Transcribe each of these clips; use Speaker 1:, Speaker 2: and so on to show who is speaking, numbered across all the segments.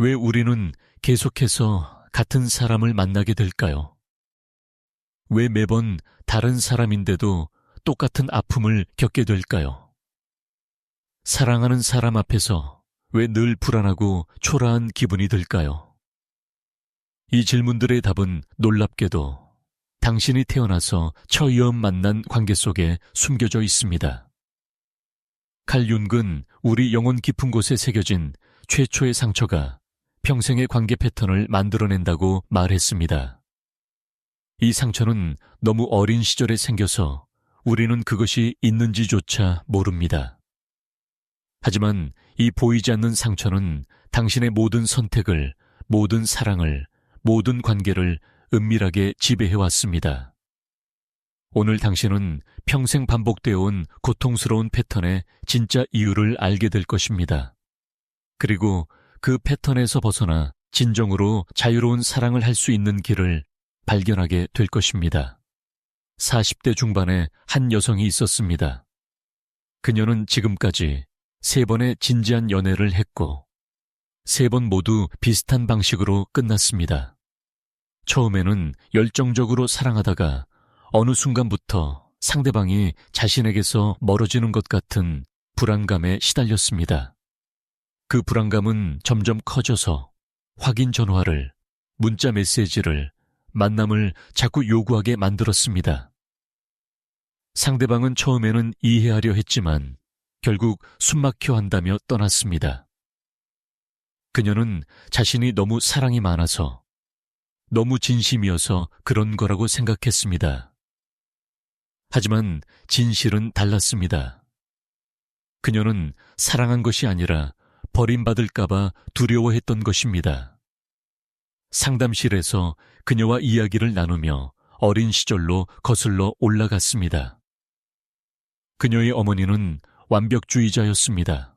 Speaker 1: 왜 우리는 계속해서 같은 사람을 만나게 될까요? 왜 매번 다른 사람인데도 똑같은 아픔을 겪게 될까요? 사랑하는 사람 앞에서 왜 늘 불안하고 초라한 기분이 들까요? 이 질문들의 답은 놀랍게도 당신이 태어나서 처음 만난 관계 속에 숨겨져 있습니다. 칼 윤근 우리 영혼 깊은 곳에 새겨진 최초의 상처가 평생의 관계 패턴을 만들어낸다고 말했습니다. 이 상처는 너무 어린 시절에 생겨서 우리는 그것이 있는지조차 모릅니다. 하지만 이 보이지 않는 상처는 당신의 모든 선택을, 모든 사랑을, 모든 관계를 은밀하게 지배해 왔습니다. 오늘 당신은 평생 반복되어 온 고통스러운 패턴의 진짜 이유를 알게 될 것입니다. 그리고 그 패턴에서 벗어나 진정으로 자유로운 사랑을 할 수 있는 길을 발견하게 될 것입니다. 40대 중반에 한 여성이 있었습니다. 그녀는 지금까지 세 번의 진지한 연애를 했고, 세 번 모두 비슷한 방식으로 끝났습니다. 처음에는 열정적으로 사랑하다가 어느 순간부터 상대방이 자신에게서 멀어지는 것 같은 불안감에 시달렸습니다. 그 불안감은 점점 커져서 확인 전화를, 문자 메시지를, 만남을 자꾸 요구하게 만들었습니다. 상대방은 처음에는 이해하려 했지만 결국 숨막혀 한다며 떠났습니다. 그녀는 자신이 너무 사랑이 많아서 너무 진심이어서 그런 거라고 생각했습니다. 하지만 진실은 달랐습니다. 그녀는 사랑한 것이 아니라 버림받을까봐 두려워했던 것입니다. 상담실에서 그녀와 이야기를 나누며 어린 시절로 거슬러 올라갔습니다. 그녀의 어머니는 완벽주의자였습니다.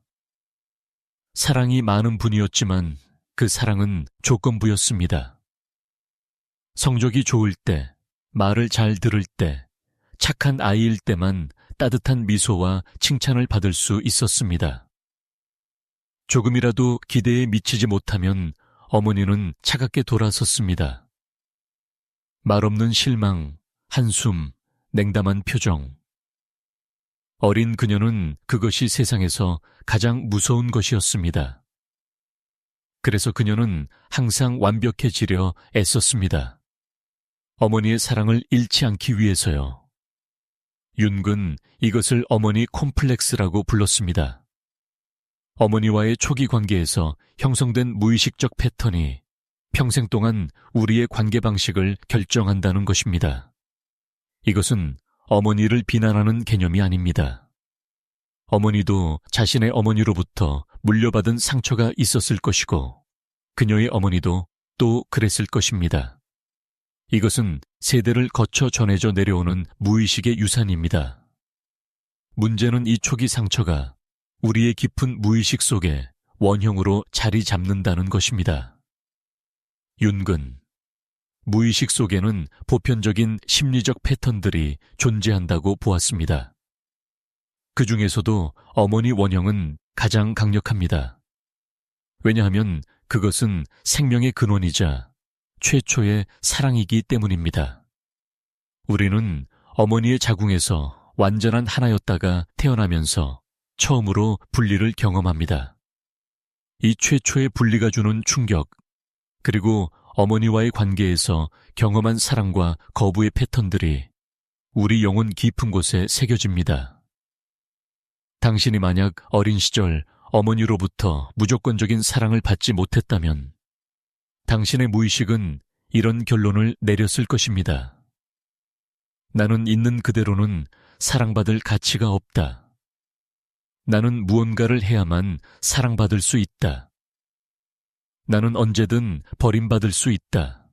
Speaker 1: 사랑이 많은 분이었지만 그 사랑은 조건부였습니다. 성적이 좋을 때, 말을 잘 들을 때, 착한 아이일 때만 따뜻한 미소와 칭찬을 받을 수 있었습니다. 조금이라도 기대에 미치지 못하면 어머니는 차갑게 돌아섰습니다. 말없는 실망, 한숨, 냉담한 표정. 어린 그녀는 그것이 세상에서 가장 무서운 것이었습니다. 그래서 그녀는 항상 완벽해지려 애썼습니다. 어머니의 사랑을 잃지 않기 위해서요. 윤근 이것을 어머니 콤플렉스라고 불렀습니다. 어머니와의 초기 관계에서 형성된 무의식적 패턴이 평생 동안 우리의 관계 방식을 결정한다는 것입니다. 이것은 어머니를 비난하는 개념이 아닙니다. 어머니도 자신의 어머니로부터 물려받은 상처가 있었을 것이고, 그녀의 어머니도 또 그랬을 것입니다. 이것은 세대를 거쳐 전해져 내려오는 무의식의 유산입니다. 문제는 이 초기 상처가 우리의 깊은 무의식 속에 원형으로 자리 잡는다는 것입니다. 윤근 무의식 속에는 보편적인 심리적 패턴들이 존재한다고 보았습니다. 그 중에서도 어머니 원형은 가장 강력합니다. 왜냐하면 그것은 생명의 근원이자 최초의 사랑이기 때문입니다. 우리는 어머니의 자궁에서 완전한 하나였다가 태어나면서 처음으로 분리를 경험합니다. 이 최초의 분리가 주는 충격, 그리고 어머니와의 관계에서 경험한 사랑과 거부의 패턴들이 우리 영혼 깊은 곳에 새겨집니다. 당신이 만약 어린 시절 어머니로부터 무조건적인 사랑을 받지 못했다면 당신의 무의식은 이런 결론을 내렸을 것입니다. 나는 있는 그대로는 사랑받을 가치가 없다. 나는 무언가를 해야만 사랑받을 수 있다. 나는 언제든 버림받을 수 있다.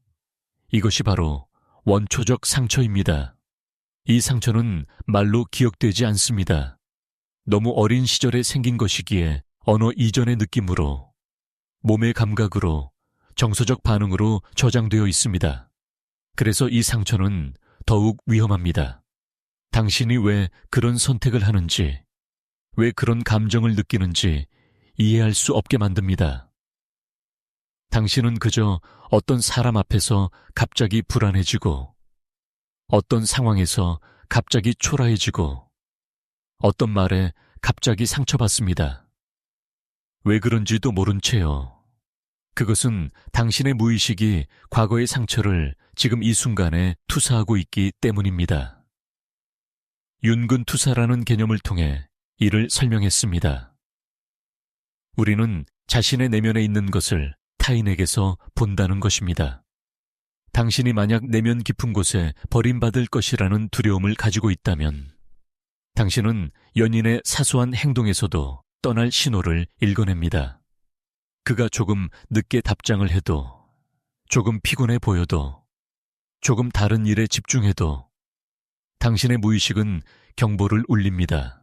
Speaker 1: 이것이 바로 원초적 상처입니다. 이 상처는 말로 기억되지 않습니다. 너무 어린 시절에 생긴 것이기에 언어 이전의 느낌으로, 몸의 감각으로, 정서적 반응으로 저장되어 있습니다. 그래서 이 상처는 더욱 위험합니다. 당신이 왜 그런 선택을 하는지, 왜 그런 감정을 느끼는지 이해할 수 없게 만듭니다. 당신은 그저 어떤 사람 앞에서 갑자기 불안해지고, 어떤 상황에서 갑자기 초라해지고, 어떤 말에 갑자기 상처받습니다. 왜 그런지도 모른 채요. 그것은 당신의 무의식이 과거의 상처를 지금 이 순간에 투사하고 있기 때문입니다. 윤근 투사라는 개념을 통해 이를 설명했습니다. 우리는 자신의 내면에 있는 것을 타인에게서 본다는 것입니다. 당신이 만약 내면 깊은 곳에 버림받을 것이라는 두려움을 가지고 있다면 당신은 연인의 사소한 행동에서도 떠날 신호를 읽어냅니다. 그가 조금 늦게 답장을 해도, 조금 피곤해 보여도, 조금 다른 일에 집중해도 당신의 무의식은 경보를 울립니다.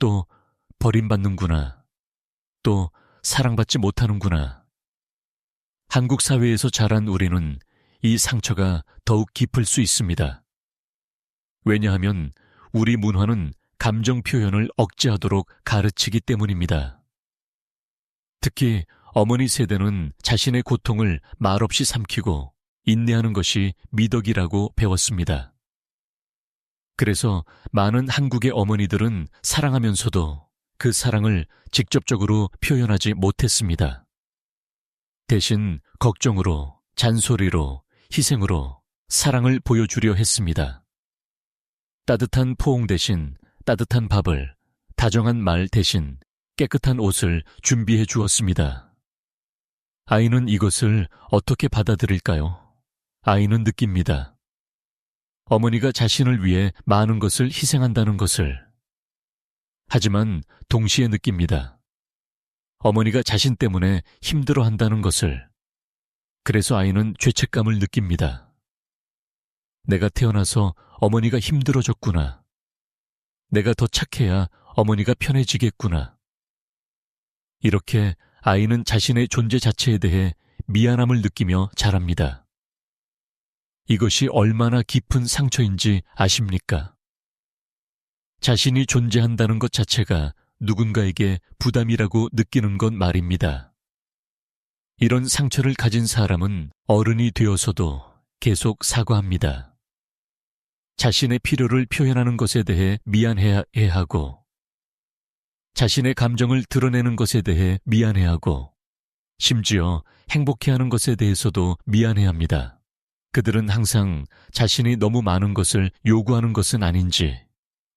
Speaker 1: 또 버림받는구나. 또 사랑받지 못하는구나. 한국 사회에서 자란 우리는 이 상처가 더욱 깊을 수 있습니다. 왜냐하면 우리 문화는 감정 표현을 억제하도록 가르치기 때문입니다. 특히 어머니 세대는 자신의 고통을 말없이 삼키고 인내하는 것이 미덕이라고 배웠습니다. 그래서 많은 한국의 어머니들은 사랑하면서도 그 사랑을 직접적으로 표현하지 못했습니다. 대신 걱정으로, 잔소리로, 희생으로 사랑을 보여주려 했습니다. 따뜻한 포옹 대신 따뜻한 밥을, 다정한 말 대신 깨끗한 옷을 준비해 주었습니다. 아이는 이것을 어떻게 받아들일까요? 아이는 느낍니다. 어머니가 자신을 위해 많은 것을 희생한다는 것을. 하지만 동시에 느낍니다. 어머니가 자신 때문에 힘들어 한다는 것을. 그래서 아이는 죄책감을 느낍니다. 내가 태어나서 어머니가 힘들어졌구나. 내가 더 착해야 어머니가 편해지겠구나. 이렇게 아이는 자신의 존재 자체에 대해 미안함을 느끼며 자랍니다. 이것이 얼마나 깊은 상처인지 아십니까? 자신이 존재한다는 것 자체가 누군가에게 부담이라고 느끼는 것 말입니다. 이런 상처를 가진 사람은 어른이 되어서도 계속 사과합니다. 자신의 필요를 표현하는 것에 대해 미안해야 하고, 자신의 감정을 드러내는 것에 대해 미안해하고, 심지어 행복해하는 것에 대해서도 미안해합니다. 그들은 항상 자신이 너무 많은 것을 요구하는 것은 아닌지,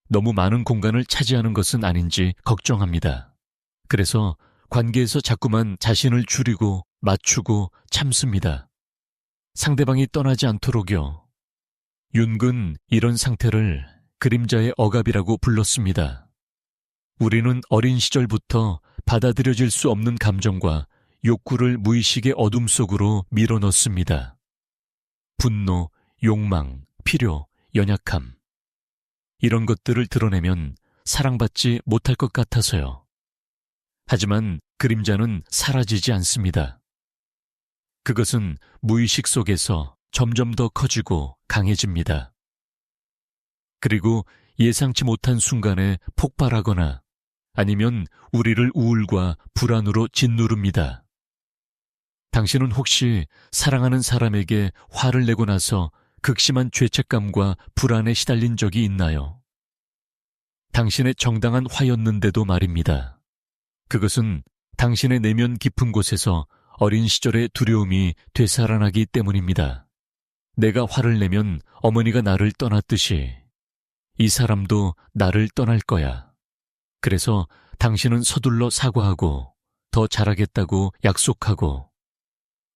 Speaker 1: 너무 많은 공간을 차지하는 것은 아닌지 걱정합니다. 그래서 관계에서 자꾸만 자신을 줄이고 맞추고 참습니다. 상대방이 떠나지 않도록요. 윤근 이런 상태를 그림자의 억압이라고 불렀습니다. 우리는 어린 시절부터 받아들여질 수 없는 감정과 욕구를 무의식의 어둠 속으로 밀어넣습니다. 분노, 욕망, 필요, 연약함. 이런 것들을 드러내면 사랑받지 못할 것 같아서요. 하지만 그림자는 사라지지 않습니다. 그것은 무의식 속에서 점점 더 커지고 강해집니다. 그리고 예상치 못한 순간에 폭발하거나 아니면 우리를 우울과 불안으로 짓누릅니다. 당신은 혹시 사랑하는 사람에게 화를 내고 나서 극심한 죄책감과 불안에 시달린 적이 있나요? 당신의 정당한 화였는데도 말입니다. 그것은 당신의 내면 깊은 곳에서 어린 시절의 두려움이 되살아나기 때문입니다. 내가 화를 내면 어머니가 나를 떠났듯이 이 사람도 나를 떠날 거야. 그래서 당신은 서둘러 사과하고 더 잘하겠다고 약속하고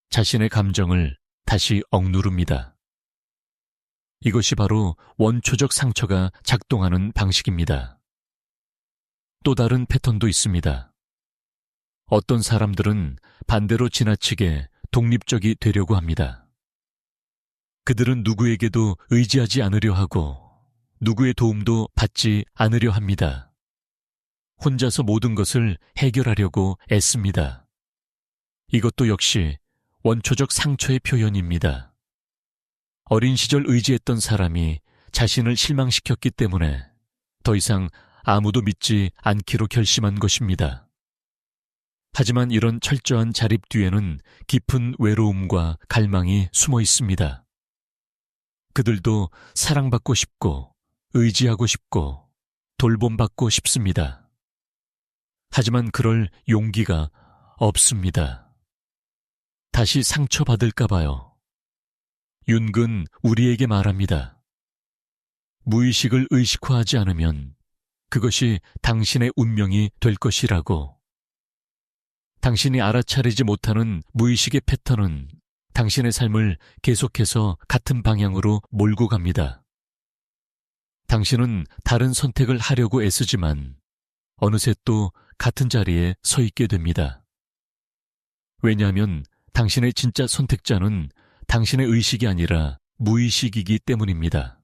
Speaker 1: 자신의 감정을 다시 억누릅니다. 이것이 바로 원초적 상처가 작동하는 방식입니다. 또 다른 패턴도 있습니다. 어떤 사람들은 반대로 지나치게 독립적이 되려고 합니다. 그들은 누구에게도 의지하지 않으려 하고 누구의 도움도 받지 않으려 합니다. 혼자서 모든 것을 해결하려고 애씁니다. 이것도 역시 원초적 상처의 표현입니다. 어린 시절 의지했던 사람이 자신을 실망시켰기 때문에 더 이상 아무도 믿지 않기로 결심한 것입니다. 하지만 이런 철저한 자립 뒤에는 깊은 외로움과 갈망이 숨어 있습니다. 그들도 사랑받고 싶고, 의지하고 싶고, 돌봄받고 싶습니다. 하지만 그럴 용기가 없습니다. 다시 상처받을까봐요. 윤근 우리에게 말합니다. 무의식을 의식화하지 않으면 그것이 당신의 운명이 될 것이라고. 당신이 알아차리지 못하는 무의식의 패턴은 당신의 삶을 계속해서 같은 방향으로 몰고 갑니다. 당신은 다른 선택을 하려고 애쓰지만 어느새 또 같은 자리에 서 있게 됩니다. 왜냐하면 당신의 진짜 선택자는 당신의 의식이 아니라 무의식이기 때문입니다.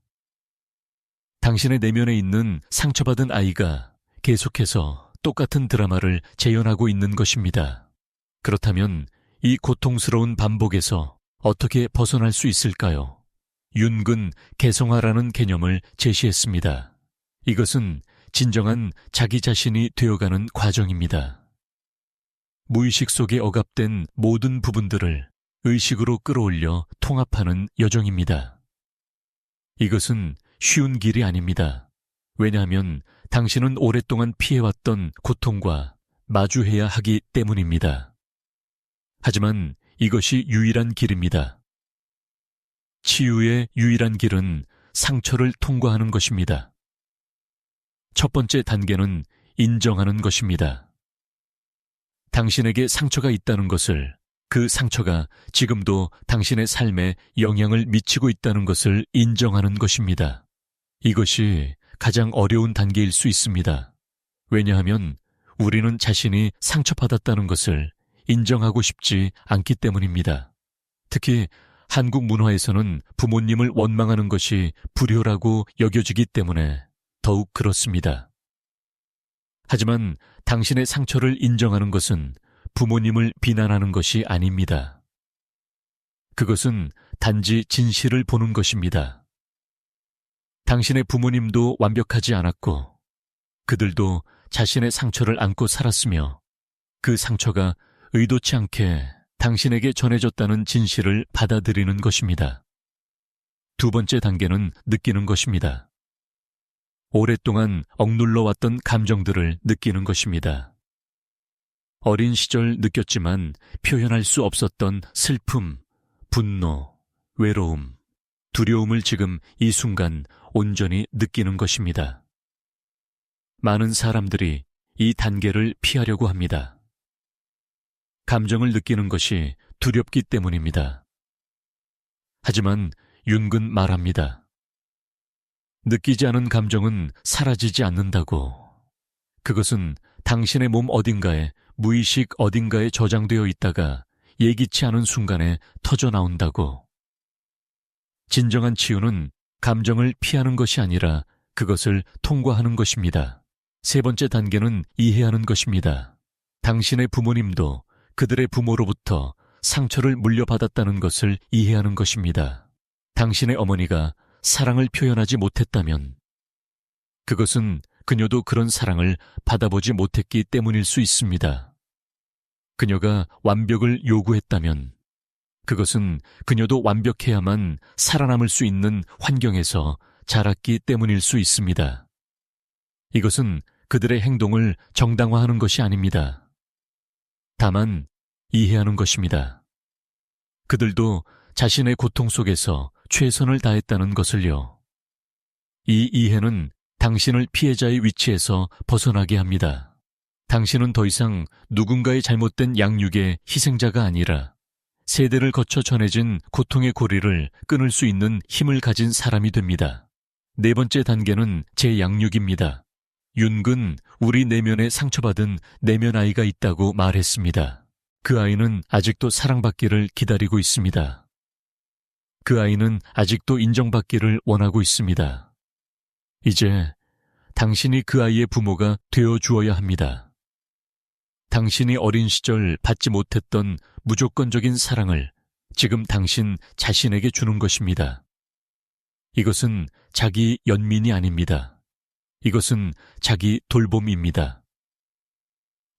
Speaker 1: 당신의 내면에 있는 상처받은 아이가 계속해서 똑같은 드라마를 재현하고 있는 것입니다. 그렇다면 이 고통스러운 반복에서 어떻게 벗어날 수 있을까요? 윤근 개성화라는 개념을 제시했습니다. 이것은 진정한 자기 자신이 되어가는 과정입니다. 무의식 속에 억압된 모든 부분들을 의식으로 끌어올려 통합하는 여정입니다. 이것은 쉬운 길이 아닙니다. 왜냐하면 당신은 오랫동안 피해왔던 고통과 마주해야 하기 때문입니다. 하지만 이것이 유일한 길입니다. 치유의 유일한 길은 상처를 통과하는 것입니다. 첫 번째 단계는 인정하는 것입니다. 당신에게 상처가 있다는 것을 그 상처가 지금도 당신의 삶에 영향을 미치고 있다는 것을 인정하는 것입니다. 이것이 가장 어려운 단계일 수 있습니다. 왜냐하면 우리는 자신이 상처받았다는 것을 인정하고 싶지 않기 때문입니다. 특히 한국 문화에서는 부모님을 원망하는 것이 불효라고 여겨지기 때문에 더욱 그렇습니다. 하지만 당신의 상처를 인정하는 것은 부모님을 비난하는 것이 아닙니다. 그것은 단지 진실을 보는 것입니다. 당신의 부모님도 완벽하지 않았고, 그들도 자신의 상처를 안고 살았으며, 그 상처가 의도치 않게 당신에게 전해졌다는 진실을 받아들이는 것입니다. 두 번째 단계는 느끼는 것입니다. 오랫동안 억눌러 왔던 감정들을 느끼는 것입니다. 어린 시절 느꼈지만 표현할 수 없었던 슬픔, 분노, 외로움, 두려움을 지금 이 순간 온전히 느끼는 것입니다. 많은 사람들이 이 단계를 피하려고 합니다. 감정을 느끼는 것이 두렵기 때문입니다. 하지만 윤근 말합니다. 느끼지 않은 감정은 사라지지 않는다고. 그것은 당신의 몸 어딘가에 무의식 어딘가에 저장되어 있다가 예기치 않은 순간에 터져 나온다고. 진정한 치유는 감정을 피하는 것이 아니라 그것을 통과하는 것입니다. 세 번째 단계는 이해하는 것입니다. 당신의 부모님도 그들의 부모로부터 상처를 물려받았다는 것을 이해하는 것입니다. 당신의 어머니가 사랑을 표현하지 못했다면 그것은 그녀도 그런 사랑을 받아보지 못했기 때문일 수 있습니다. 그녀가 완벽을 요구했다면 그것은 그녀도 완벽해야만 살아남을 수 있는 환경에서 자랐기 때문일 수 있습니다. 이것은 그들의 행동을 정당화하는 것이 아닙니다. 다만 이해하는 것입니다. 그들도 자신의 고통 속에서 최선을 다했다는 것을요. 이 이해는 당신을 피해자의 위치에서 벗어나게 합니다. 당신은 더 이상 누군가의 잘못된 양육의 희생자가 아니라 세대를 거쳐 전해진 고통의 고리를 끊을 수 있는 힘을 가진 사람이 됩니다. 네 번째 단계는 재양육입니다. 윤근 우리 내면에 상처받은 내면 아이가 있다고 말했습니다. 그 아이는 아직도 사랑받기를 기다리고 있습니다. 그 아이는 아직도 인정받기를 원하고 있습니다. 이제 당신이 그 아이의 부모가 되어 주어야 합니다. 당신이 어린 시절 받지 못했던 무조건적인 사랑을 지금 당신 자신에게 주는 것입니다. 이것은 자기 연민이 아닙니다. 이것은 자기 돌봄입니다.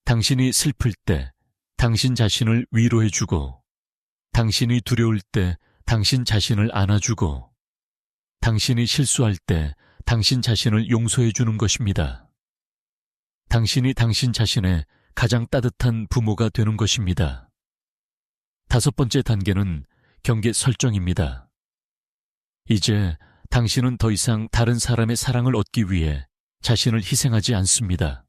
Speaker 1: 당신이 슬플 때, 당신 자신을 위로해주고, 당신이 두려울 때 당신 자신을 안아주고, 당신이 실수할 때 당신 자신을 용서해 주는 것입니다. 당신이 당신 자신의 가장 따뜻한 부모가 되는 것입니다. 다섯 번째 단계는 경계 설정입니다. 이제 당신은 더 이상 다른 사람의 사랑을 얻기 위해 자신을 희생하지 않습니다.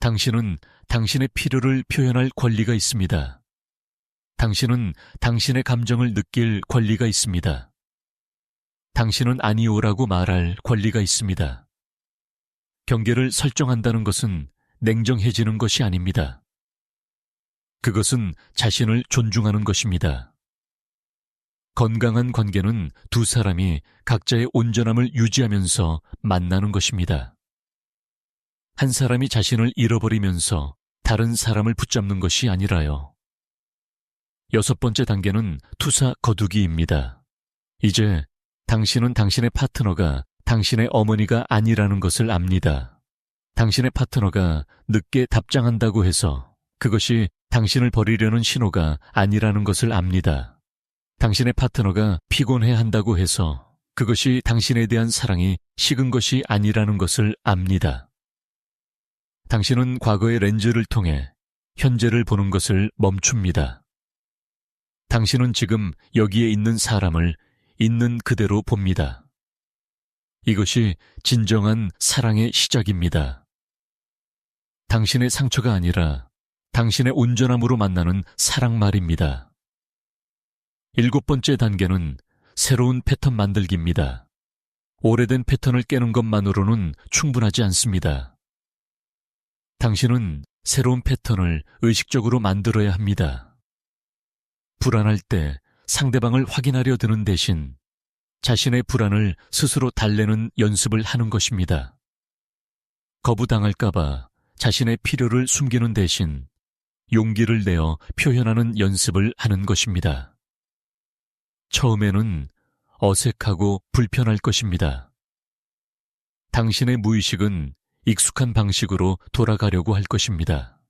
Speaker 1: 당신은 당신의 필요를 표현할 권리가 있습니다. 당신은 당신의 감정을 느낄 권리가 있습니다. 당신은 아니오라고 말할 권리가 있습니다. 경계를 설정한다는 것은 냉정해지는 것이 아닙니다. 그것은 자신을 존중하는 것입니다. 건강한 관계는 두 사람이 각자의 온전함을 유지하면서 만나는 것입니다. 한 사람이 자신을 잃어버리면서 다른 사람을 붙잡는 것이 아니라요. 여섯 번째 단계는 투사 거두기입니다. 이제 당신은 당신의 파트너가 당신의 어머니가 아니라는 것을 압니다. 당신의 파트너가 늦게 답장한다고 해서 그것이 당신을 버리려는 신호가 아니라는 것을 압니다. 당신의 파트너가 피곤해 한다고 해서 그것이 당신에 대한 사랑이 식은 것이 아니라는 것을 압니다. 당신은 과거의 렌즈를 통해 현재를 보는 것을 멈춥니다. 당신은 지금 여기에 있는 사람을 있는 그대로 봅니다. 이것이 진정한 사랑의 시작입니다. 당신의 상처가 아니라 당신의 온전함으로 만나는 사랑 말입니다. 일곱 번째 단계는 새로운 패턴 만들기입니다. 오래된 패턴을 깨는 것만으로는 충분하지 않습니다. 당신은 새로운 패턴을 의식적으로 만들어야 합니다. 불안할 때 상대방을 확인하려 드는 대신 자신의 불안을 스스로 달래는 연습을 하는 것입니다. 거부당할까봐 자신의 필요를 숨기는 대신 용기를 내어 표현하는 연습을 하는 것입니다. 처음에는 어색하고 불편할 것입니다. 당신의 무의식은 익숙한 방식으로 돌아가려고 할 것입니다.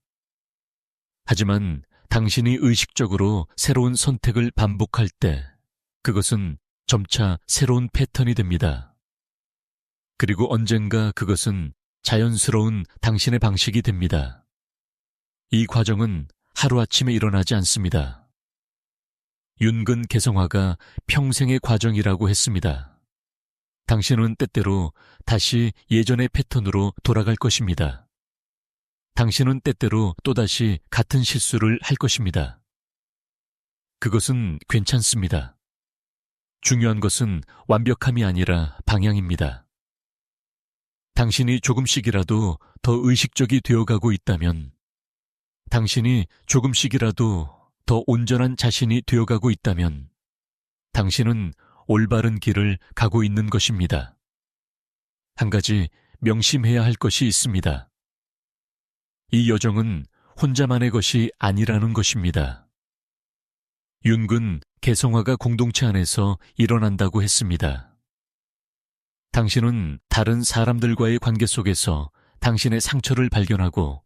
Speaker 1: 하지만 당신이 의식적으로 새로운 선택을 반복할 때 그것은 점차 새로운 패턴이 됩니다. 그리고 언젠가 그것은 자연스러운 당신의 방식이 됩니다. 이 과정은 하루아침에 일어나지 않습니다. 윤근 개성화가 평생의 과정이라고 했습니다. 당신은 때때로 다시 예전의 패턴으로 돌아갈 것입니다. 당신은 때때로 또다시 같은 실수를 할 것입니다. 그것은 괜찮습니다. 중요한 것은 완벽함이 아니라 방향입니다. 당신이 조금씩이라도 더 의식적이 되어가고 있다면, 당신이 조금씩이라도 더 온전한 자신이 되어가고 있다면, 당신은 올바른 길을 가고 있는 것입니다. 한 가지 명심해야 할 것이 있습니다. 이 여정은 혼자만의 것이 아니라는 것입니다. 윤근 개성화가 공동체 안에서 일어난다고 했습니다. 당신은 다른 사람들과의 관계 속에서 당신의 상처를 발견하고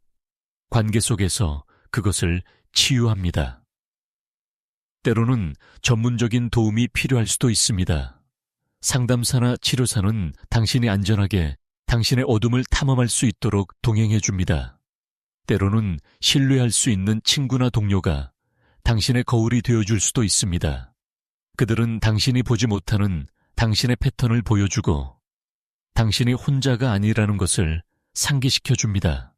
Speaker 1: 관계 속에서 그것을 치유합니다. 때로는 전문적인 도움이 필요할 수도 있습니다. 상담사나 치료사는 당신이 안전하게 당신의 어둠을 탐험할 수 있도록 동행해 줍니다. 때로는 신뢰할 수 있는 친구나 동료가 당신의 거울이 되어줄 수도 있습니다. 그들은 당신이 보지 못하는 당신의 패턴을 보여주고 당신이 혼자가 아니라는 것을 상기시켜 줍니다.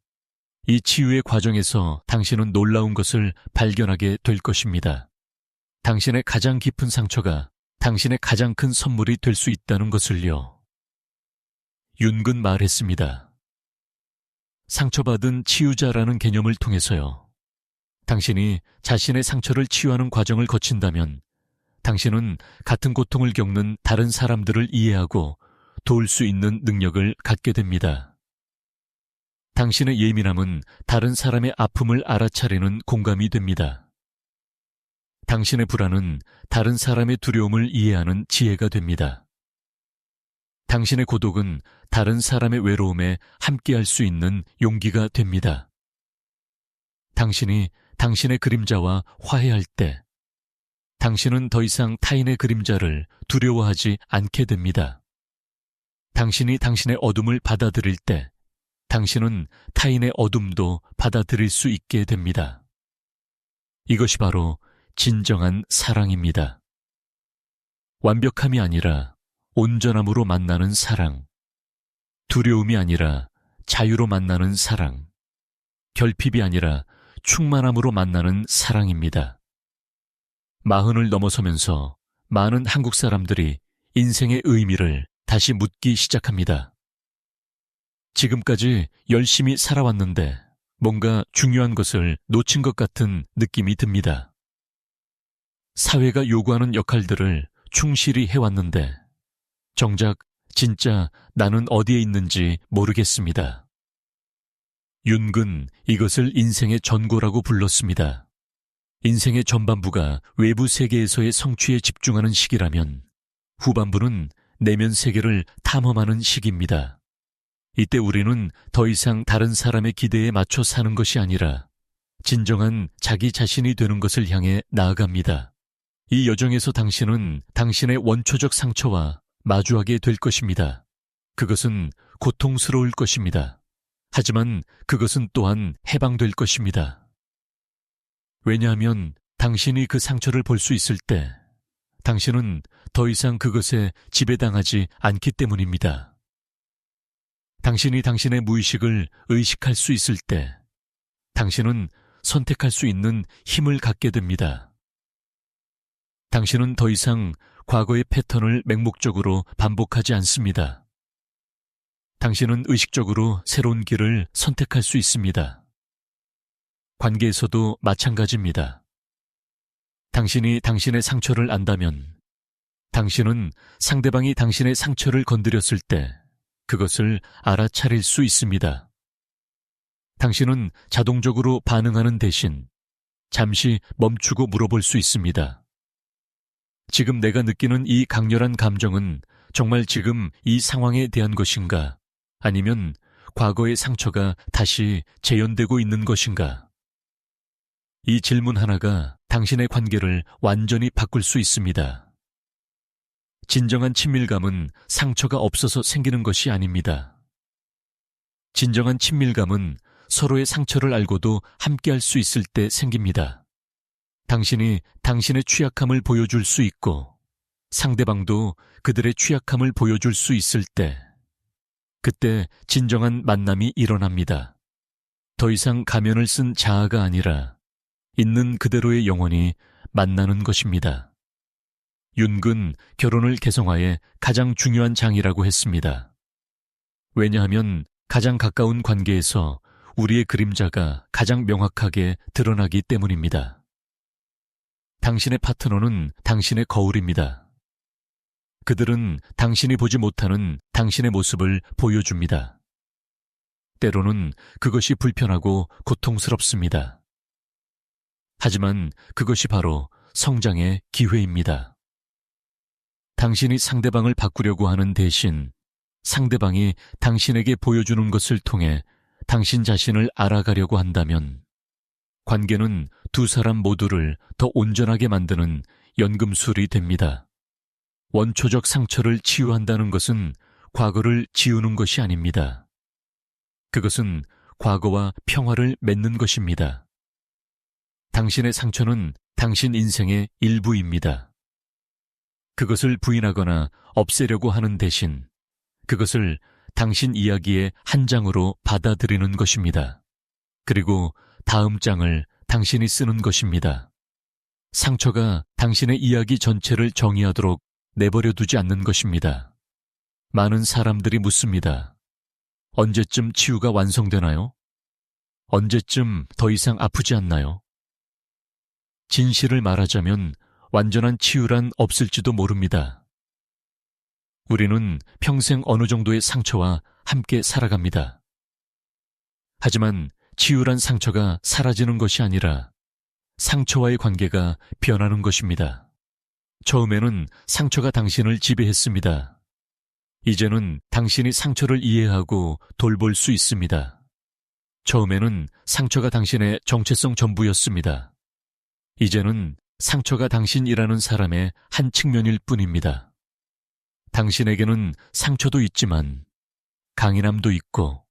Speaker 1: 이 치유의 과정에서 당신은 놀라운 것을 발견하게 될 것입니다. 당신의 가장 깊은 상처가 당신의 가장 큰 선물이 될 수 있다는 것을요. 윤근 말했습니다. 상처받은 치유자라는 개념을 통해서요. 당신이 자신의 상처를 치유하는 과정을 거친다면 당신은 같은 고통을 겪는 다른 사람들을 이해하고 도울 수 있는 능력을 갖게 됩니다. 당신의 예민함은 다른 사람의 아픔을 알아차리는 공감이 됩니다. 당신의 불안은 다른 사람의 두려움을 이해하는 지혜가 됩니다. 당신의 고독은 다른 사람의 외로움에 함께할 수 있는 용기가 됩니다. 당신이 당신의 그림자와 화해할 때, 당신은 더 이상 타인의 그림자를 두려워하지 않게 됩니다. 당신이 당신의 어둠을 받아들일 때, 당신은 타인의 어둠도 받아들일 수 있게 됩니다. 이것이 바로 진정한 사랑입니다. 완벽함이 아니라 온전함으로 만나는 사랑. 두려움이 아니라 자유로 만나는 사랑. 결핍이 아니라 충만함으로 만나는 사랑입니다. 마흔을 넘어서면서 많은 한국 사람들이 인생의 의미를 다시 묻기 시작합니다. 지금까지 열심히 살아왔는데 뭔가 중요한 것을 놓친 것 같은 느낌이 듭니다. 사회가 요구하는 역할들을 충실히 해왔는데 정작 진짜 나는 어디에 있는지 모르겠습니다. 윤근 이것을 인생의 전고라고 불렀습니다. 인생의 전반부가 외부 세계에서의 성취에 집중하는 시기라면 후반부는 내면 세계를 탐험하는 시기입니다. 이때 우리는 더 이상 다른 사람의 기대에 맞춰 사는 것이 아니라 진정한 자기 자신이 되는 것을 향해 나아갑니다. 이 여정에서 당신은 당신의 원초적 상처와 마주하게 될 것입니다. 그것은 고통스러울 것입니다. 하지만 그것은 또한 해방될 것입니다. 왜냐하면 당신이 그 상처를 볼 수 있을 때 당신은 더 이상 그것에 지배당하지 않기 때문입니다. 당신이 당신의 무의식을 의식할 수 있을 때 당신은 선택할 수 있는 힘을 갖게 됩니다. 당신은 더 이상 과거의 패턴을 맹목적으로 반복하지 않습니다. 당신은 의식적으로 새로운 길을 선택할 수 있습니다. 관계에서도 마찬가지입니다. 당신이 당신의 상처를 안다면 당신은 상대방이 당신의 상처를 건드렸을 때 그것을 알아차릴 수 있습니다. 당신은 자동적으로 반응하는 대신 잠시 멈추고 물어볼 수 있습니다. 지금 내가 느끼는 이 강렬한 감정은 정말 지금 이 상황에 대한 것인가? 아니면 과거의 상처가 다시 재현되고 있는 것인가? 이 질문 하나가 당신의 관계를 완전히 바꿀 수 있습니다. 진정한 친밀감은 상처가 없어서 생기는 것이 아닙니다. 진정한 친밀감은 서로의 상처를 알고도 함께할 수 있을 때 생깁니다. 당신이 당신의 취약함을 보여줄 수 있고 상대방도 그들의 취약함을 보여줄 수 있을 때 그때 진정한 만남이 일어납니다. 더 이상 가면을 쓴 자아가 아니라 있는 그대로의 영혼이 만나는 것입니다. 윤근 결혼을 개성화해 가장 중요한 장이라고 했습니다. 왜냐하면 가장 가까운 관계에서 우리의 그림자가 가장 명확하게 드러나기 때문입니다. 당신의 파트너는 당신의 거울입니다. 그들은 당신이 보지 못하는 당신의 모습을 보여줍니다. 때로는 그것이 불편하고 고통스럽습니다. 하지만 그것이 바로 성장의 기회입니다. 당신이 상대방을 바꾸려고 하는 대신 상대방이 당신에게 보여주는 것을 통해 당신 자신을 알아가려고 한다면 관계는 두 사람 모두를 더 온전하게 만드는 연금술이 됩니다. 원초적 상처를 치유한다는 것은 과거를 지우는 것이 아닙니다. 그것은 과거와 평화를 맺는 것입니다. 당신의 상처는 당신 인생의 일부입니다. 그것을 부인하거나 없애려고 하는 대신 그것을 당신 이야기의 한 장으로 받아들이는 것입니다. 그리고 다음 장을 당신이 쓰는 것입니다. 상처가 당신의 이야기 전체를 정의하도록 내버려 두지 않는 것입니다. 많은 사람들이 묻습니다. 언제쯤 치유가 완성되나요? 언제쯤 더 이상 아프지 않나요? 진실을 말하자면 완전한 치유란 없을지도 모릅니다. 우리는 평생 어느 정도의 상처와 함께 살아갑니다. 하지만 치유란 상처가 사라지는 것이 아니라 상처와의 관계가 변하는 것입니다. 처음에는 상처가 당신을 지배했습니다. 이제는 당신이 상처를 이해하고 돌볼 수 있습니다. 처음에는 상처가 당신의 정체성 전부였습니다. 이제는 상처가 당신이라는 사람의 한 측면일 뿐입니다. 당신에게는 상처도 있지만 강인함도 있고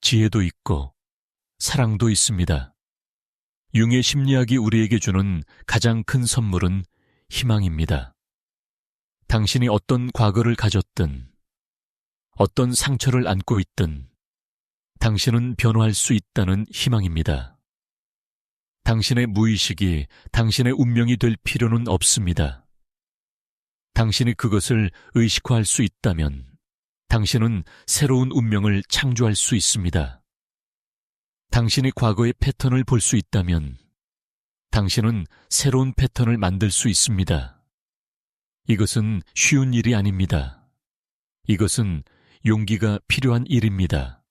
Speaker 1: 지혜도 있고 사랑도 있습니다. 융의 심리학이 우리에게 주는 가장 큰 선물은 희망입니다. 당신이 어떤 과거를 가졌든 어떤 상처를 안고 있든 당신은 변화할 수 있다는 희망입니다. 당신의 무의식이 당신의 운명이 될 필요는 없습니다. 당신이 그것을 의식화할 수 있다면 당신은 새로운 운명을 창조할 수 있습니다. 당신이 과거의 패턴을 볼 수 있다면 당신은 새로운 패턴을 만들 수 있습니다. 이것은 쉬운 일이 아닙니다. 이것은 용기가 필요한 일입니다.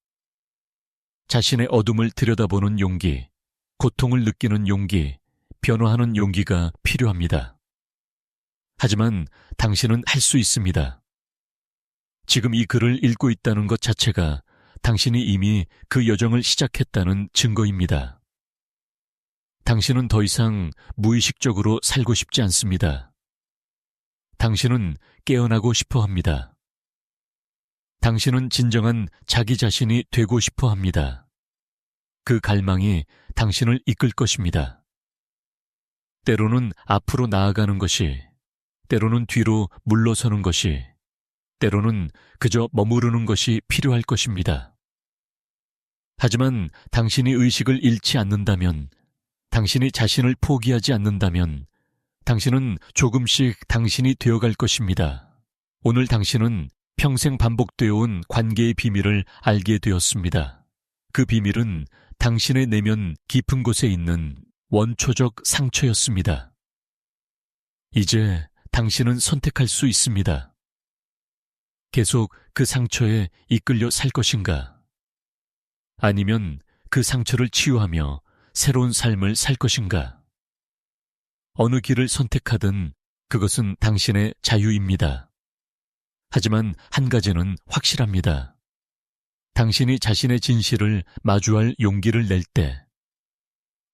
Speaker 1: 자신의 어둠을 들여다보는 용기, 고통을 느끼는 용기, 변화하는 용기가 필요합니다. 하지만 당신은 할 수 있습니다. 지금 이 글을 읽고 있다는 것 자체가 당신이 이미 그 여정을 시작했다는 증거입니다. 당신은 더 이상 무의식적으로 살고 싶지 않습니다. 당신은 깨어나고 싶어 합니다. 당신은 진정한 자기 자신이 되고 싶어 합니다. 그 갈망이 당신을 이끌 것입니다. 때로는 앞으로 나아가는 것이, 때로는 뒤로 물러서는 것이, 때로는 그저 머무르는 것이 필요할 것입니다. 하지만 당신이 의식을 잃지 않는다면, 당신이 자신을 포기하지 않는다면, 당신은 조금씩 당신이 되어갈 것입니다. 오늘 당신은 평생 반복되어 온 관계의 비밀을 알게 되었습니다. 그 비밀은 당신의 내면 깊은 곳에 있는 원초적 상처였습니다. 이제 당신은 선택할 수 있습니다. 계속 그 상처에 이끌려 살 것인가? 아니면 그 상처를 치유하며 새로운 삶을 살 것인가? 어느 길을 선택하든 그것은 당신의 자유입니다. 하지만 한 가지는 확실합니다. 당신이 자신의 진실을 마주할 용기를 낼 때,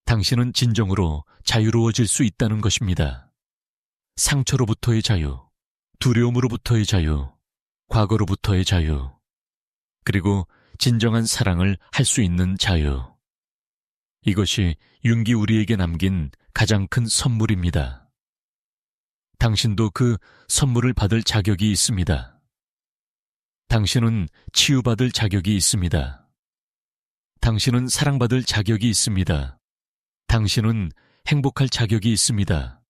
Speaker 1: 당신은 진정으로 자유로워질 수 있다는 것입니다. 상처로부터의 자유, 두려움으로부터의 자유, 과거로부터의 자유, 그리고 진정한 사랑을 할 수 있는 자유. 이것이 윤기 우리에게 남긴 가장 큰 선물입니다. 당신도 그 선물을 받을 자격이 있습니다. 당신은 치유받을 자격이 있습니다. 당신은 사랑받을 자격이 있습니다. 당신은 행복할 자격이 있습니다.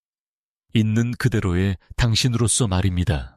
Speaker 1: 있는 그대로의 당신으로서 말입니다.